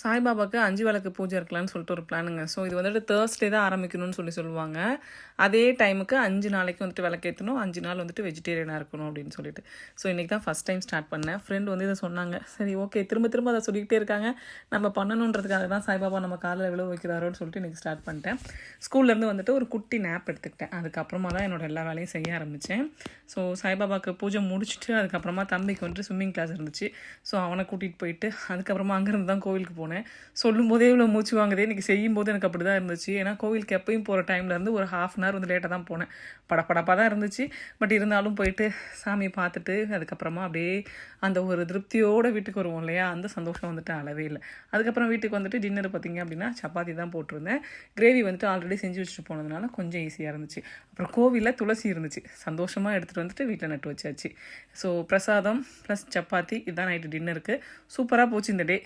சாய்பாபாவுக்கு அஞ்சு விளக்கு பூஜை இருக்கலாம்னு சொல்லிட்டு ஒரு பிளானுங்க ஸோ இது வந்துட்டு தேர்ஸ்டே தான் ஆரம்பிக்கணும்னு சொல்லி சொல்லுவாங்க. அதே டைமுக்கு அஞ்சு நாளைக்கு வந்துட்டு விளக்கேற்றணும் அஞ்சு நாள் வந்துட்டு வெஜிடேரியனாக இருக்கணும் அப்படின்னு சொல்லிட்டு. ஸோ இன்றைக்கி தான் ஃபஸ்ட் டைம் ஸ்டார்ட் பண்ணேன். ஃப்ரெண்ட் வந்து இதை சொன்னாங்க. சரி ஓகே திரும்ப திரும்ப அதை சொல்லிக்கிட்டே இருக்காங்க. நம்ம பண்ணணுன்றதுக்காக தான் சாய்பாபா நம்ம காலில் விழு வைக்கிறாரோன்னு சொல்லிட்டு இன்றைக்கி ஸ்டார்ட் பண்ணிட்டேன். ஸ்கூல்லேருந்து வந்துட்டு ஒரு குட்டி நேப் எடுத்துக்கிட்டேன். அதுக்கப்புறமா தான் என்னோட எல்லா வேலையும் செய்ய ஆரம்பித்தேன் ஸோ சாய்பாபாவுக்கு பூஜை முடிச்சுட்டு அதுக்கப்புறமா தம்பிக்கு வந்துட்டு ஸ்விம்மிங் கிளாஸ் இருந்துச்சு. ஸோ அவனை கூட்டிகிட்டு போயிட்டு அதுக்கப்புறமா அங்கேருந்து தான் கோவிலுக்கு போனேன். போனேன். சொல்லும்போதே இவ்வளோ மூச்சு வாங்குதே இன்றைக்கி செய்யும் போது எனக்கு அப்படி தான் இருந்துச்சு. ஏன்னா கோவிலுக்கு எப்பயும் போகிற டைம்லேருந்து ஒரு ஹாஃப் அன் ஹவர் வந்து லேட்டாக தான் போனேன். படப்படப்பாக தான் இருந்துச்சு. பட் இருந்தாலும் போயிட்டு சாமியை பார்த்துட்டு அதுக்கப்புறமா அப்படியே அந்த ஒரு திருப்தியோடு வீட்டுக்கு வருவோம் இல்லையா? அந்த சந்தோஷம் வந்துட்டு அளவே இல்லை. அதுக்கப்புறம் வீட்டுக்கு வந்துட்டு டின்னர் பார்த்தீங்க அப்படின்னா சப்பாத்தி தான் போட்டிருந்தேன். கிரேவி வந்துட்டு ஆல்ரெடி செஞ்சு வச்சுட்டு போனதுனால கொஞ்சம் ஈஸியாக இருந்துச்சு. அப்புறம் கோவிலில் துளசி இருந்துச்சு. சந்தோஷமாக எடுத்துகிட்டு வந்துட்டு வீட்டில் நட்டு வச்சாச்சு. ஸோ பிரசாதம் ப்ளஸ் சப்பாத்தி இதுதான் நைட்டு டின்னருக்கு சூப்பராக போச்சு இந்த டே